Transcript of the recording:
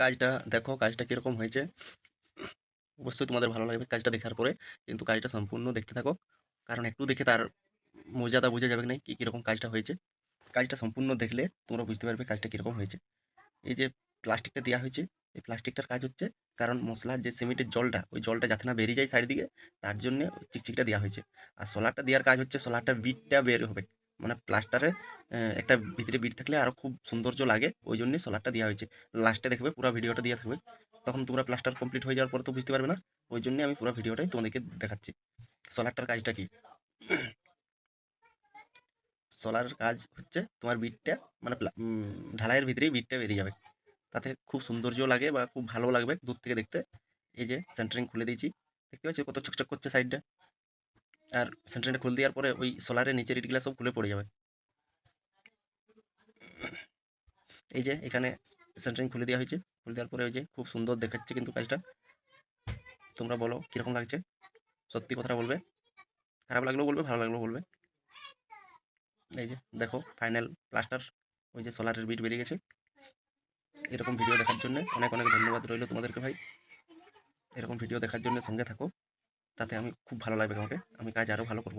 কাজটা, দেখো কাজটা কীরকম হয়েছে। অবশ্যই তোমাদের ভালো লাগবে কাজটা দেখার পরে, কিন্তু কাজটা সম্পূর্ণ দেখতে থাকো। কারণ একটু দেখে তার মজাটা বোঝা যাবে না কি কীরকম কাজটা হয়েছে। কাজটা সম্পূর্ণ দেখলে তোমরা বুঝতে পারবে কাজটা কীরকম হয়েছে। এই যে প্লাস্টিকটা দেওয়া হয়েছে, এই প্লাস্টিকটার কাজ হচ্ছে কারণ মশলার যে সিমেন্টের জলটা, ওই জলটা যাতে না বেরিয়ে যায় সাইড দিকে, তার জন্য চিকচিকটা দেওয়া হয়েছে। আর সোলারটা দেওয়ার কাজ হচ্ছে, সোলারটা বিটটা বের হবে। মানে প্লাস্টারে একটা ভিতরে বিট থাকলে আরও খুব সৌন্দর্য লাগে। ওই জন্যই সোলারটা দেওয়া হয়েছে। লাস্টে দেখবে পুরো ভিডিওটা দিয়ে থাকবে। তখন তোমরা প্লাস্টার কমপ্লিট হয়ে যাওয়ার পর তো বুঝতে পারবে না। ওই জন্যে আমি পুরো ভিডিওটাই তোমাদেরকে দেখাচ্ছি। সোলারটার কাজটা কি? সোলার কাজ হচ্ছে তোমার বিটটা মানে ঢালাইয়ের ভিতরেই বিটটা বেরিয়ে যাবে। তাতে খুব সৌন্দর্য লাগে বা খুব ভালো লাগবে দূর থেকে দেখতে। এই যে সেন্টারিং খুলে দিয়েছি। দেখতে পাচ্ছি কত চকচক করছে সাইডটা আর সেন্টারিংটা খুলে দেওয়ার পরে ওই সোলারের নিচের ইটগুলো সব খুলে পড়ে যাবে। এই যে এখানে সেন্টারিং খুলে দেওয়া হয়েছে। খুলে দেওয়ার পরে ওই যে খুব সুন্দর দেখাচ্ছে কিন্তু কাজটা। তোমরা বলো, কীরকম লাগছে? সত্যি কথাটা বলবে? খারাপ লাগলেও বলবে, ভালো লাগলেও বলবে। এই যে দেখো ফাইনাল প্লাস্টার ওই যে সোলারের বিট বেরিয়ে গেছে। এরকম ভিডিও দেখার জন্য অনেক অনেক ধন্যবাদ রইল তোমাদেরকে ভাই। এরকম ভিডিও দেখার জন্য সঙ্গে থাকো। তাতে আমি খুব ভালো লাগবে আমাকে আমি কাজ আরও ভালো করব।